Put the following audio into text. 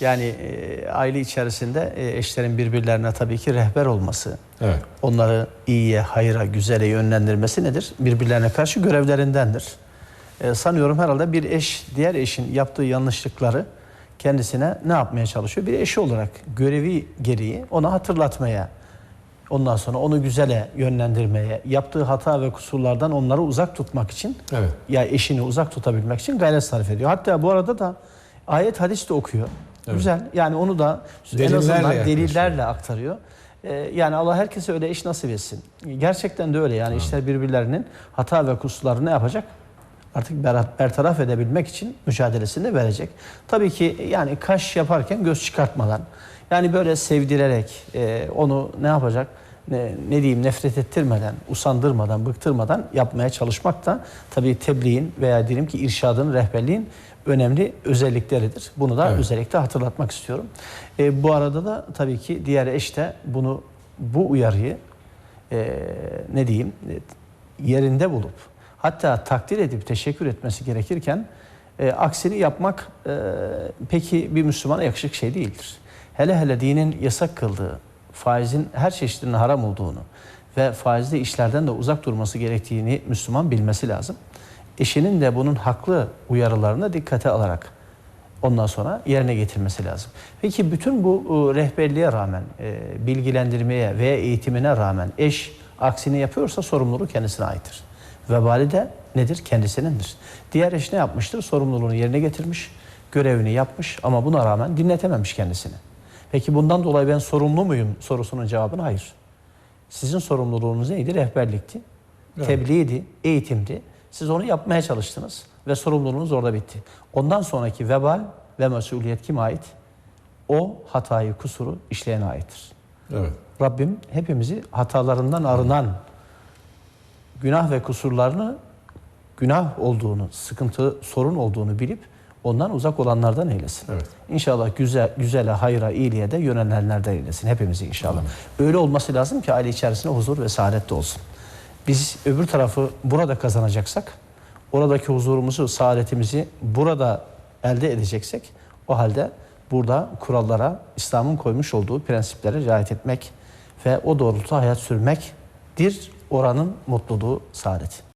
Yani e, aile içerisinde e, eşlerin birbirlerine tabii ki rehber olması, Evet. onları iyiye, hayra, güzele yönlendirmesi nedir? Birbirlerine karşı görevlerindendir. E, sanıyorum herhalde bir eş diğer eşin yaptığı yanlışlıkları kendisine ne yapmaya çalışıyor? Bir eşi olarak görevi gereği ona hatırlatmaya, ondan sonra onu güzele yönlendirmeye, yaptığı hata ve kusurlardan onları uzak tutmak için Evet. ya eşini uzak tutabilmek için gayret sarf ediyor. Hatta bu arada da ayet hadis de okuyor. Evet. Güzel. Yani onu da en Delillerle azından yaklaşıyor. delillerle aktarıyor. Ee, yani Allah herkese öyle eş nasip etsin. Gerçekten de öyle. Yani işler birbirlerinin hata ve kusurlarını ne yapacak? Artık ber- bertaraf edebilmek için mücadelesini verecek. Tabii ki yani kaş yaparken göz çıkartmadan yani böyle sevdirerek e, onu ne yapacak? Ne, ne diyeyim nefret ettirmeden, usandırmadan, bıktırmadan yapmaya çalışmak da tabii tebliğin veya diyelim ki irşadın, rehberliğin önemli özellikleridir. Bunu da Evet. özellikle hatırlatmak istiyorum. E, bu arada da tabii ki diğer eş de bunu bu uyarıyı e, ne diyeyim e, yerinde bulup hatta takdir edip teşekkür etmesi gerekirken e, aksini yapmak e, peki bir Müslümana yakışık şey değildir. Hele hele dinin yasak kıldığı, faizin her çeşidinin haram olduğunu ve faizli işlerden de uzak durması gerektiğini Müslüman bilmesi lazım. Eşinin de bunun haklı uyarılarına dikkate alarak ondan sonra yerine getirmesi lazım. Peki bütün bu e, rehberliğe rağmen, e, bilgilendirmeye veya eğitimine rağmen eş aksini yapıyorsa sorumluluğu kendisine aittir. Vebali de nedir? Kendisinindir. Diğer eş ne yapmıştır? Sorumluluğunu yerine getirmiş, görevini yapmış ama buna rağmen dinletememiş kendisini. Peki bundan dolayı ben sorumlu muyum sorusunun cevabını hayır. Sizin sorumluluğunuz neydi? Rehberlikti, Evet. tebliğdi, eğitimdi. Siz onu yapmaya çalıştınız ve sorumluluğunuz orada bitti. Ondan sonraki vebal ve mesuliyet kime ait? O hatayı, kusuru işleyene aittir. Evet. Rabbim hepimizi hatalarından arınan, günah ve kusurlarını günah olduğunu, sıkıntı, sorun olduğunu bilip ondan uzak olanlardan eylesin. Evet. İnşallah güzel, güzele, hayra, iyiliğe de yönelenlerden eylesin hepimizi inşallah. Öyle olması lazım ki aile içerisinde huzur ve saadet de olsun. Biz öbür tarafı burada kazanacaksak, oradaki huzurumuzu, saadetimizi burada elde edeceksek, o halde burada kurallara, İslam'ın koymuş olduğu prensiplere riayet etmek ve o doğrultuda hayat sürmektir oranın mutluluğu, saadeti.